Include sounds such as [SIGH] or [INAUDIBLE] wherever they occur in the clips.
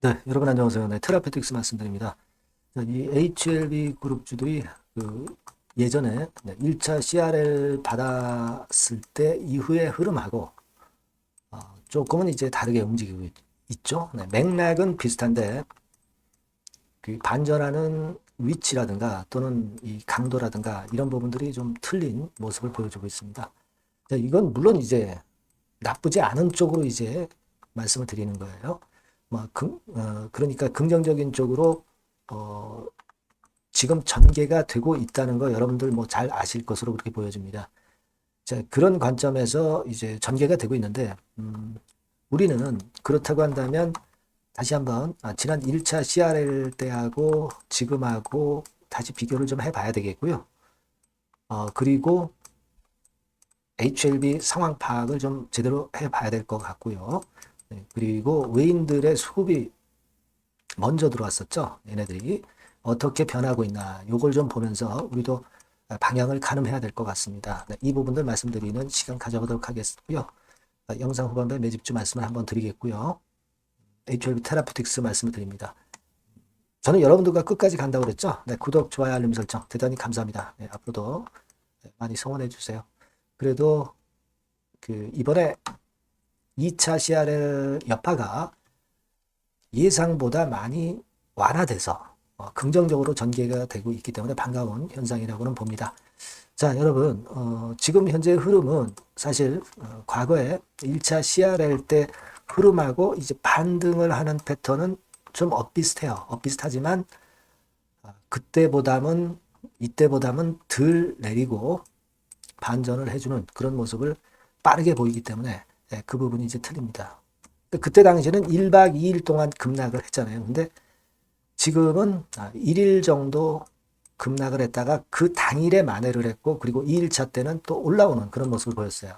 네, 여러분 안녕하세요. 네, 테라페틱스 말씀드립니다. 자, 이 HLB 그룹주들이 그 예전에 네, 1차 CRL 받았을 때 이후의 흐름하고 어, 조금은 이제 다르게 움직이고 있, 있죠. 네, 맥락은 비슷한데 그 반전하는 위치라든가 또는 이 강도라든가 이런 부분들이 좀 틀린 모습을 보여주고 있습니다. 자, 이건 물론 이제 나쁘지 않은 쪽으로 이제 말씀을 드리는 거예요. 뭐, 긍, 어, 그러니까 긍정적인 쪽으로, 어, 지금 전개가 되고 있다는 거 여러분들 뭐 잘 아실 것으로 그렇게 보여집니다. 자, 그런 관점에서 이제 전개가 되고 있는데, 음, 우리는 그렇다고 한다면 다시 한번, 아, 지난 1차 CRL 때하고 지금하고 다시 비교를 좀 해봐야 되겠고요. 어, 그리고 HLB 상황 파악을 좀 제대로 해봐야 될 것 같고요. 네, 그리고 외인들의 수급이 먼저 들어왔었죠. 얘네들이 어떻게 변하고 있나 요걸 좀 보면서 우리도 방향을 가늠해야 될 것 같습니다. 네, 이 부분들 말씀드리는 시간 가져보도록 하겠고요. 아, 영상 후반부에 매집주 말씀을 한번 드리겠고요. HLB 테라피틱스 말씀을 드립니다. 저는 여러분들과 끝까지 간다고 그랬죠. 네, 구독, 좋아요, 알림 설정 대단히 감사합니다. 네, 앞으로도 많이 성원해 주세요. 그래도 그 이번에 2차 CRL 여파가 예상보다 많이 완화돼서 어, 긍정적으로 전개가 되고 있기 때문에 반가운 현상이라고는 봅니다. 자, 여러분, 어, 지금 현재 흐름은 사실 어, 과거에 1차 CRL 때 흐름하고 이제 반등을 하는 패턴은 좀 엇비슷해요. 엇비슷하지만 어, 그때보다는 이때보다는 덜 내리고 반전을 해주는 그런 모습을 빠르게 보이기 때문에 예, 그 부분이 이제 틀립니다. 그때 당시에는 1박 2일 동안 급락을 했잖아요. 근데 지금은 1일 아, 정도 급락을 했다가 그 당일에 만회를 했고 그리고 2일차 때는 또 올라오는 그런 모습을 보였어요.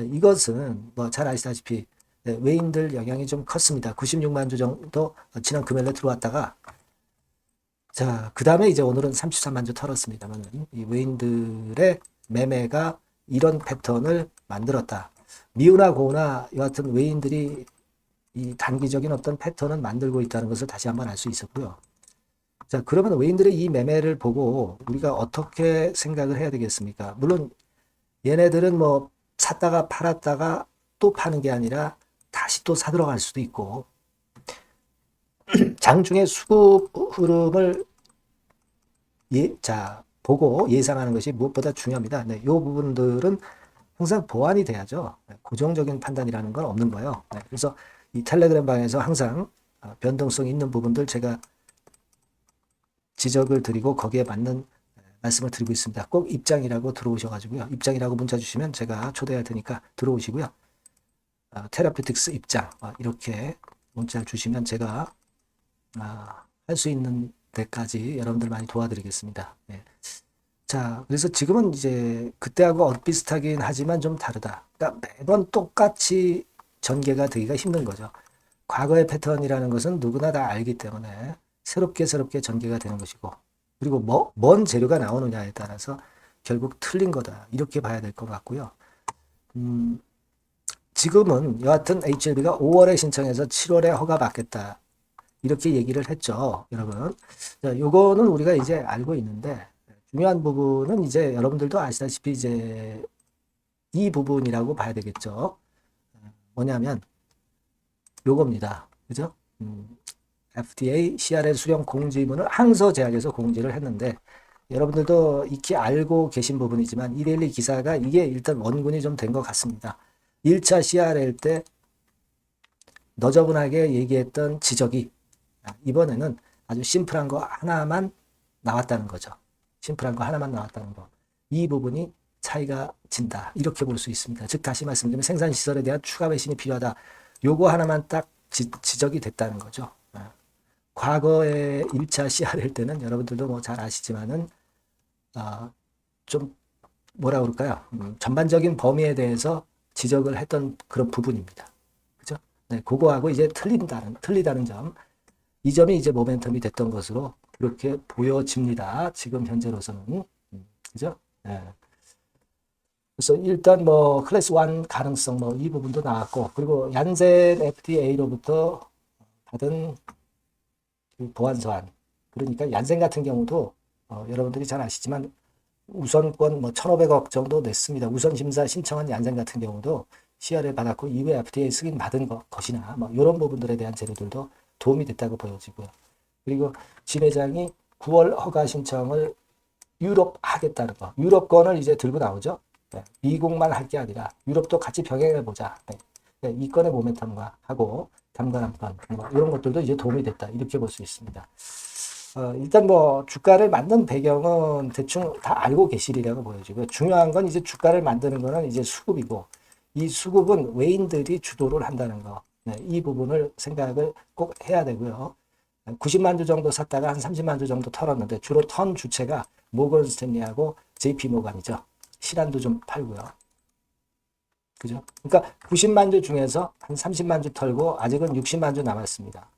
예, 이것은 뭐 잘 아시다시피 예, 외인들 영향이 좀 컸습니다. 96만 주 정도 지난 금요일에 들어왔다가 자, 그 다음에 이제 오늘은 33만 주 털었습니다만 이 외인들의 매매가 이런 패턴을 만들었다. 미우나 고우나 여하튼 외인들이 이 단기적인 어떤 패턴을 만들고 있다는 것을 다시 한번 알 수 있었고요. 자, 그러면 외인들의 이 매매를 보고 우리가 어떻게 생각을 해야 되겠습니까? 물론 얘네들은 뭐 샀다가 팔았다가 또 파는 게 아니라 다시 또 사들어갈 수도 있고 [CLEARS THROAT] 장중에 수급 흐름을 예, 자, 보고 예상하는 것이 무엇보다 중요합니다. 네, 이 부분들은 항상 보완이 돼야죠. 네, 고정적인 판단이라는 건 없는 거예요. 네, 그래서 이 텔레그램 방에서 항상 어, 변동성 있는 부분들 제가 지적을 드리고 거기에 맞는 네, 말씀을 드리고 있습니다. 꼭 입장이라고 들어오셔가지고요. 입장이라고 문자 주시면 제가 초대할 테니까 들어오시고요. 어, 테라피틱스 입장 어, 이렇게 문자를 주시면 제가 할 수 있는 데까지 여러분들 많이 도와드리겠습니다. 네. 자, 그래서 지금은 이제 그때하고 엇비슷하긴 하지만 좀 다르다. 그러니까 매번 똑같이 전개가 되기가 힘든 거죠. 과거의 패턴이라는 것은 누구나 다 알기 때문에 새롭게 새롭게 전개가 되는 것이고, 그리고 뭐, 뭔 재료가 나오느냐에 따라서 결국 틀린 거다. 이렇게 봐야 될 것 같고요. 음, 지금은 여하튼 HLB가 5월에 신청해서 7월에 허가 받겠다. 이렇게 얘기를 했죠. 여러분. 자, 요거는 우리가 이제 알고 있는데, 중요한 부분은 이제 여러분들도 아시다시피 이제 이 부분이라고 봐야 되겠죠. 뭐냐면 요겁니다. 그죠? 음, FDA CRL 수령 공지문을 항소 제약에서 공지를 했는데 여러분들도 익히 알고 계신 부분이지만 이데일리 기사가 이게 일단 원군이 좀 된 것 같습니다. 1차 CRL 때 너저분하게 얘기했던 지적이 이번에는 아주 심플한 거 하나만 나왔다는 거죠. 심플한 거 하나만 나왔다는 거. 이 부분이 차이가 진다. 이렇게 볼 수 있습니다. 즉 다시 말씀드리면 생산 시설에 대한 추가 배신이 필요하다. 요거 하나만 딱 지, 적이 됐다는 거죠. 예. 과거에 1차 CRL 때는 여러분들도 뭐 잘 아시지만은 아, 좀 뭐라 그럴까요? 음, 전반적인 범위에 대해서 지적을 했던 그런 부분입니다. 그죠? 네, 그거하고 이제 틀린다는 틀리다는 점. 이 점이 이제 모멘텀이 됐던 것으로 그렇게 보여집니다. 지금 현재로서는. 음, 그죠? 네. 그래서 일단 뭐 클래스 1 가능성 뭐 이 부분도 나왔고 그리고 얀센 FDA로부터 받은 그 보완서안. 그러니까 얀센 같은 경우도 어, 여러분들이 잘 아시지만 우선권 뭐 1,500억 정도 냈습니다. 우선 심사 신청한 얀센 같은 경우도 CR을 받았고 이후에 FDA 승인 받은 것, 것이나 뭐 이런 부분들에 대한 재료들도 도움이 됐다고 보여지고요. 그리고 진 회장이 9월 허가 신청을 유럽 하겠다는 거. 유럽권을 이제 들고 나오죠. 네, 미국만 할 게 아니라 유럽도 같이 병행해 보자. 네. 네, 이 건의 모멘텀과 하고 담관 한건 뭐 이런 것들도 이제 도움이 됐다. 이렇게 볼 수 있습니다. 어, 일단 뭐 주가를 만든 배경은 대충 다 알고 계시리라고 보여지고요. 중요한 건 이제 주가를 만드는 거는 이제 수급이고 이 수급은 외인들이 주도를 한다는 거. 네, 이 부분을 생각을 꼭 해야 되고요. 90만 주 정도 샀다가 한 30만 주 정도 털었는데 주로 턴 주체가 모건 스탠리하고 JP 모간이죠. 시란도 좀 팔고요. 그죠? 그러니까 90만 주 중에서 한 30만 주 털고 아직은 60만 주 남았습니다.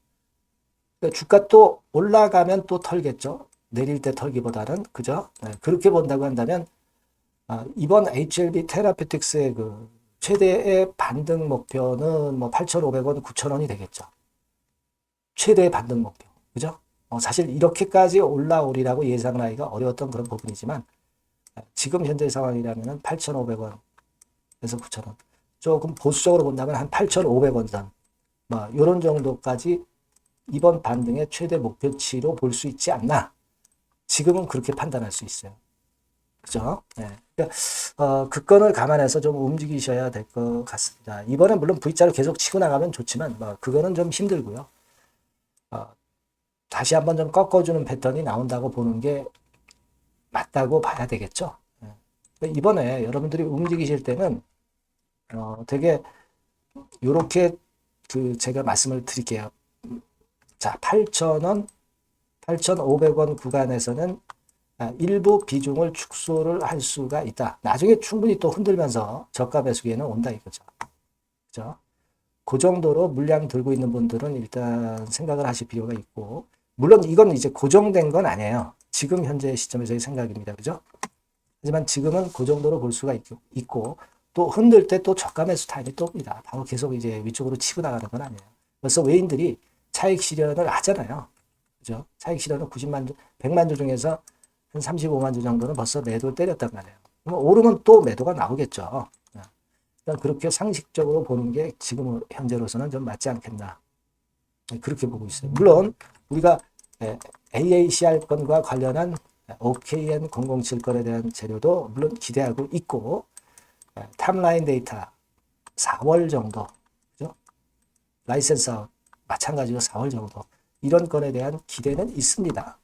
그러니까 주가 또 올라가면 또 털겠죠. 내릴 때 털기보다는 그죠? 네, 그렇게 본다고 한다면 아, 이번 HLB 테라피틱스의 그 최대의 반등 목표는 뭐 8,500원, 9,000원이 되겠죠. 최대의 반등 목표. 그죠? 어, 사실 이렇게까지 올라오리라고 예상하기가 어려웠던 그런 부분이지만 아, 지금 현재 상황이라면 8,500원에서 9,000원. 조금 보수적으로 본다면 한 8,500원 선. 뭐 이런 정도까지 이번 반등의 최대 목표치로 볼 수 있지 않나. 지금은 그렇게 판단할 수 있어요. 그죠? 네. 그러니까, 어, 그 건을 감안해서 좀 움직이셔야 될 것 같습니다. 이번엔 물론 V자로 계속 치고 나가면 좋지만, 뭐, 그거는 좀 힘들고요. 어, 다시 한번 좀 꺾어주는 패턴이 나온다고 보는 게 맞다고 봐야 되겠죠. 네. 그러니까 이번에 여러분들이 움직이실 때는, 어, 되게, 요렇게 그, 제가 말씀을 드릴게요. 자, 8,000원, 8,500원 구간에서는 아, 일부 비중을 축소를 할 수가 있다. 나중에 충분히 또 흔들면서 저가 배수기에는 온다 이거죠. 그죠? 그 정도로 물량 들고 있는 분들은 일단 생각을 하실 필요가 있고, 물론 이건 이제 고정된 건 아니에요. 지금 현재 시점에서의 생각입니다. 그죠? 하지만 지금은 그 정도로 볼 수가 있, 고또 흔들 때 또 저가 매수 타임이 또 옵니다. 바로 계속 이제 위쪽으로 치고 나가는 건 아니에요. 그래서 외인들이 차익 실현을 하잖아요. 그죠? 차익 실현은 90만 주, 100만 주 중에서 한 35만 주 정도는 벌써 매도를 때렸단 말이에요. 그럼 오르면 또 매도가 나오겠죠. 그러니까 그렇게 상식적으로 보는 게 지금 현재로서는 좀 맞지 않겠나. 그렇게 보고 있어요. 물론 우리가 AACR 건과 관련한 OKN 007 건에 대한 재료도 물론 기대하고 있고 탑라인 데이터 4월 정도 그죠? 라이센스 마찬가지로 4월 정도 이런 건에 대한 기대는 있습니다.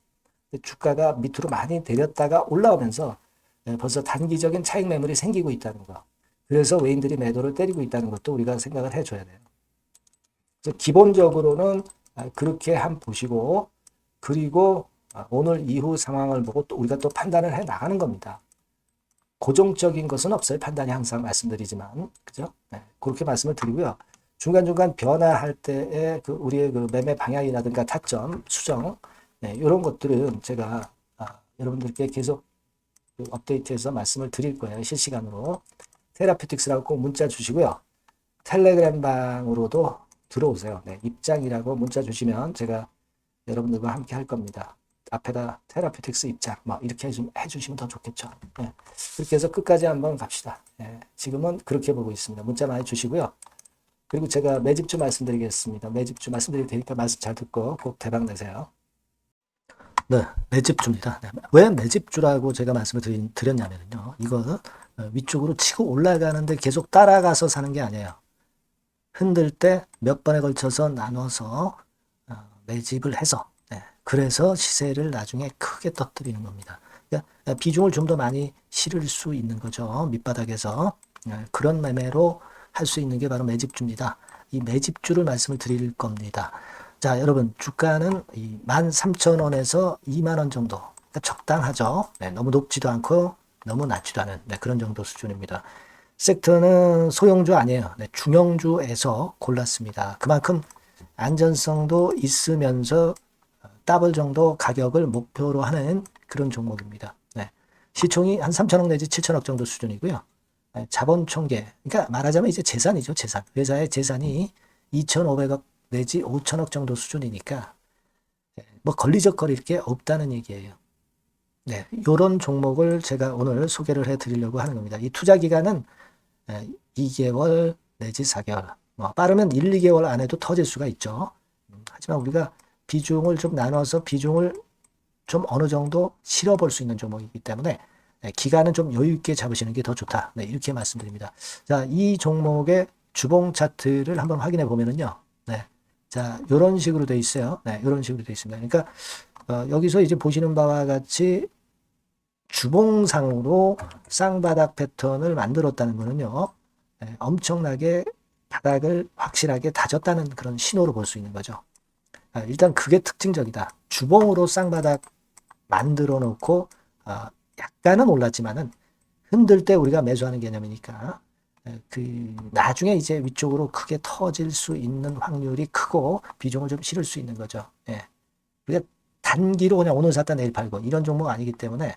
주가가 밑으로 많이 내렸다가 올라오면서 예, 벌써 단기적인 차익 매물이 생기고 있다는 거. 그래서 외인들이 매도를 때리고 있다는 것도 우리가 생각을 해줘야 돼요. 그래서 기본적으로는 아, 그렇게 한 보시고 그리고 아, 오늘 이후 상황을 보고 또 우리가 또 판단을 해 나가는 겁니다. 고정적인 것은 없어요. 판단이 항상 말씀드리지만 그죠? 네, 그렇게 말씀을 드리고요. 중간중간 변화할 때의 그 우리의 그 매매 방향이라든가 타점, 수정, 네, 이런 것들은 제가 아, 여러분들께 계속 그 업데이트해서 말씀을 드릴 거예요. 실시간으로. 테라피틱스라고 꼭 문자 주시고요. 텔레그램 방으로도 들어오세요. 네, 입장이라고 문자 주시면 제가 여러분들과 함께 할 겁니다. 앞에다 테라피틱스 입장, 뭐, 이렇게 해주시면 더 좋겠죠. 네, 그렇게 해서 끝까지 한번 갑시다. 네, 지금은 그렇게 보고 있습니다. 문자 많이 주시고요. 그리고 제가 매집주 말씀드리겠습니다. 매집주 말씀드릴 테니까 말씀 잘 듣고 꼭 대박 내세요. 네, 매집주입니다. 네, 왜 매집주라고 제가 말씀을 드린, 냐면요 이거는 위쪽으로 치고 올라가는데 계속 따라가서 사는 게 아니에요. 흔들 때 몇 번에 걸쳐서 나눠서 어, 매집을 해서 네, 그래서 시세를 나중에 크게 터뜨리는 겁니다. 그러니까 비중을 좀 더 많이 실을 수 있는 거죠. 밑바닥에서 네, 그런 매매로 할 수 있는 게 바로 매집주입니다. 이 매집주를 말씀을 드릴 겁니다. 자, 여러분, 주가는 이 13,000원에서 2만 원 정도. 그러니까 적당하죠. 네, 너무 높지도 않고 너무 낮지도 않은 네, 그런 정도 수준입니다. 섹터는 소형주 아니에요. 네, 중형주에서 골랐습니다. 그만큼 안전성도 있으면서 더블 정도 가격을 목표로 하는 그런 종목입니다. 네. 시총이 한 3천억 내지 7천억 정도 수준이고요. 자본 총계. 그러니까 말하자면 이제 재산이죠, 재산. 회사의 재산이 2,500억 내지 5천억 정도 수준이니까 예, 뭐 걸리적거릴 게 없다는 얘기예요. 네, 요런 종목을 제가 오늘 소개를 해 드리려고 하는 겁니다. 이 투자 기간은 예, 2개월 내지 4개월. 뭐 빠르면 1, 2개월 안에도 터질 수가 있죠. 음, 하지만 우리가 비중을 좀 나눠서 비중을 좀 어느 정도 실어 볼 수 있는 종목이기 때문에 네, 기간은 좀 여유 있게 잡으시는 게 더 좋다. 네, 이렇게 말씀드립니다. 자, 이 종목의 주봉 차트를 한번 확인해 보면은요. 네. 자, 요런 식으로 돼 있어요. 네, 요런 식으로 돼 있습니다. 그러니까 어, 여기서 이제 보시는 바와 같이 주봉상으로 쌍바닥 패턴을 만들었다는 거는요. 네, 엄청나게 바닥을 확실하게 다졌다는 그런 신호로 볼 수 있는 거죠. 아, 일단 그게 특징적이다. 주봉으로 쌍바닥 만들어 놓고 아, 약간은 올랐지만은 흔들 때 우리가 매수하는 개념이니까 에, 그 나중에 이제 위쪽으로 크게 터질 수 있는 확률이 크고 비중을 좀 실을 수 있는 거죠. 예. 우리가 단기로 그냥 오늘 샀다 내일 팔고 이런 종목 아니기 때문에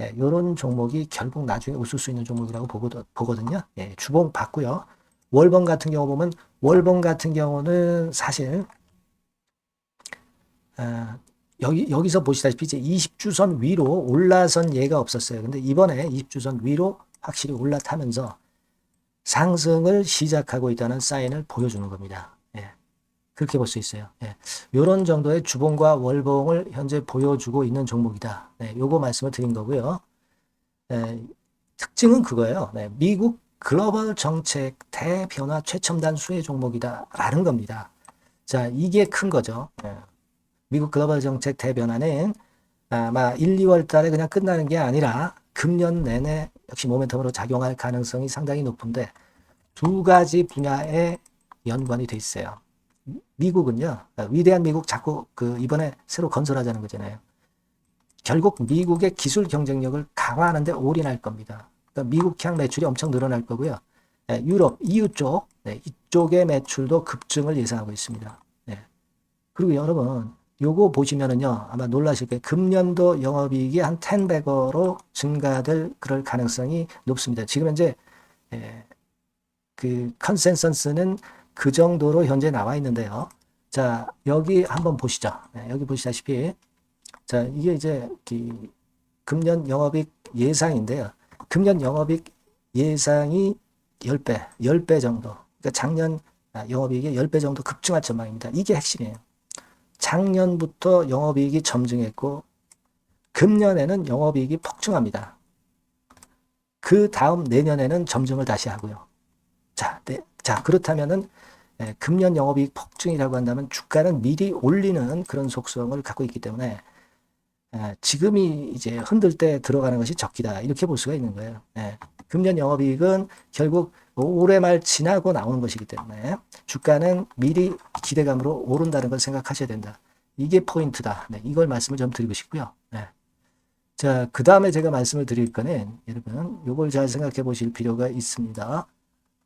예, 이런 종목이 결국 나중에 웃을 수 있는 종목이라고 보거든, 보거든요. 예, 주봉 봤고요. 월봉 같은 경우 보면 월봉 같은 경우는 사실 아, 여기 여기서 보시다시피 이제 20주선 위로 올라선 예가 없었어요. 근데 이번에 20주선 위로 확실히 올라타면서 상승을 시작하고 있다는 사인을 보여주는 겁니다. 예. 그렇게 볼 수 있어요. 예. 이런 정도의 주봉과 월봉을 현재 보여주고 있는 종목이다. 네, 요거 말씀을 드린 거고요. 예, 특징은 그거예요. 네, 미국 글로벌 정책 대변화 최첨단 수혜 종목이다라는 겁니다. 자, 이게 큰 거죠. 예. 미국 글로벌 정책 대변화는 아마 1, 2월 달에 그냥 끝나는 게 아니라 금년 내내 역시 모멘텀으로 작용할 가능성이 상당히 높은데 두 가지 분야에 연관이 돼 있어요. 미국은요, 위대한 미국 자꾸 그 이번에 새로 건설하자는 거잖아요. 결국 미국의 기술 경쟁력을 강화하는데 올인할 겁니다. 그러니까 미국향 매출이 엄청 늘어날 거고요. 네, 유럽, EU 쪽, 네, 이쪽의 매출도 급증을 예상하고 있습니다. 네. 그리고 여러분, 요거 보시면은요, 아마 놀라실 거예요. 금년도 영업이익이 한 10배거로 증가될 그럴 가능성이 높습니다. 지금 현재, 예, 그 컨센서스는 그 정도로 현재 나와 있는데요. 자, 여기 한번 보시죠. 네, 여기 보시다시피, 자, 이게 이제 그 금년 영업이익 예상인데요. 금년 영업이익 예상이 10배, 10배 정도. 그러니까 작년 아, 영업이익이 10배 정도 급증할 전망입니다. 이게 핵심이에요. 작년부터 영업이익이 점증했고 금년에는 영업이익이 폭증합니다. 그 다음 내년에는 점증을 다시 하고요. 자, 네, 자 그렇다면은 예, 금년 영업이익 폭증이라고 한다면 주가는 미리 올리는 그런 속성을 갖고 있기 때문에 예, 지금이 이제 흔들 때 들어가는 것이 적기다 이렇게 볼 수가 있는 거예요. 예, 금년 영업이익은 결국 올해 말 지나고 나오는 것이기 때문에 주가는 미리 기대감으로 오른다는 걸 생각하셔야 된다. 이게 포인트다. 네, 이걸 말씀을 좀 드리고 싶고요. 네. 자, 그 다음에 제가 말씀을 드릴 거는 여러분, 요걸 잘 생각해 보실 필요가 있습니다.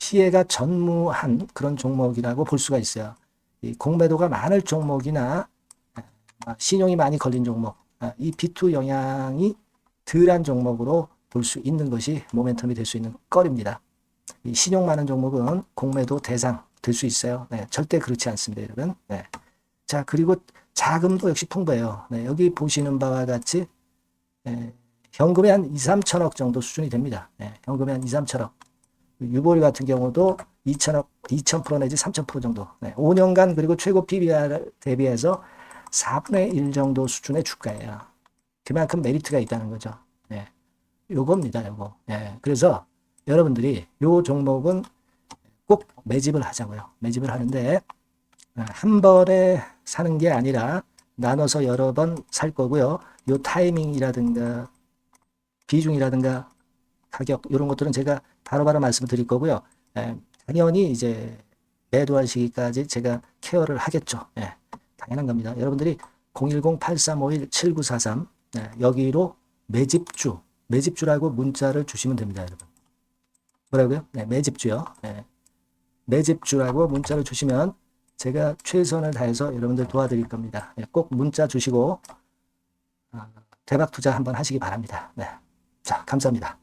피해가 전무한 그런 종목이라고 볼 수가 있어요. 이 공매도가 많을 종목이나 예, 신용이 많이 걸린 종목, 아, 이 B2 영향이 덜한 종목으로 볼 수 있는 것이 모멘텀이 될 수 있는 거리입니다. 이 신용 많은 종목은 공매도 대상 될 수 있어요. 네, 절대 그렇지 않습니다, 여러분. 네. 자, 그리고 자금도 역시 풍부해요. 네, 여기 보시는 바와 같이 네, 현금이 한 2, 3천억 정도 수준이 됩니다. 네, 현금이 한 2, 3천억. 유보리 같은 경우도 2천억, 2,000% 내지 3,000% 정도. 네, 5년간 그리고 최고 PBR 대비해서 4분의 1 정도 수준의 주가예요. 그만큼 메리트가 있다는 거죠. 네. 요겁니다, 요거. 예. 그래서 여러분들이 요 종목은 꼭 매집을 하자고요. 매집을 하는데 아, 한 번에 사는 게 아니라 나눠서 여러 번 살 거고요. 요 타이밍이라든가 비중이라든가 가격 이런 것들은 제가 바로바로 말씀을 드릴 거고요. 예. 당연히 이제 매도할 시기까지 제가 케어를 하겠죠. 예, 당연한 겁니다. 여러분들이 010-8351-7943 네, 여기로 매집주, 매집주라고 문자를 주시면 됩니다, 여러분. 뭐라고요? 네, 매집주요. 네. 매집주라고 문자를 주시면 제가 최선을 다해서 여러분들 도와드릴 겁니다. 네, 꼭 문자 주시고 아, 대박 투자 한번 하시기 바랍니다. 네. 자, 감사합니다.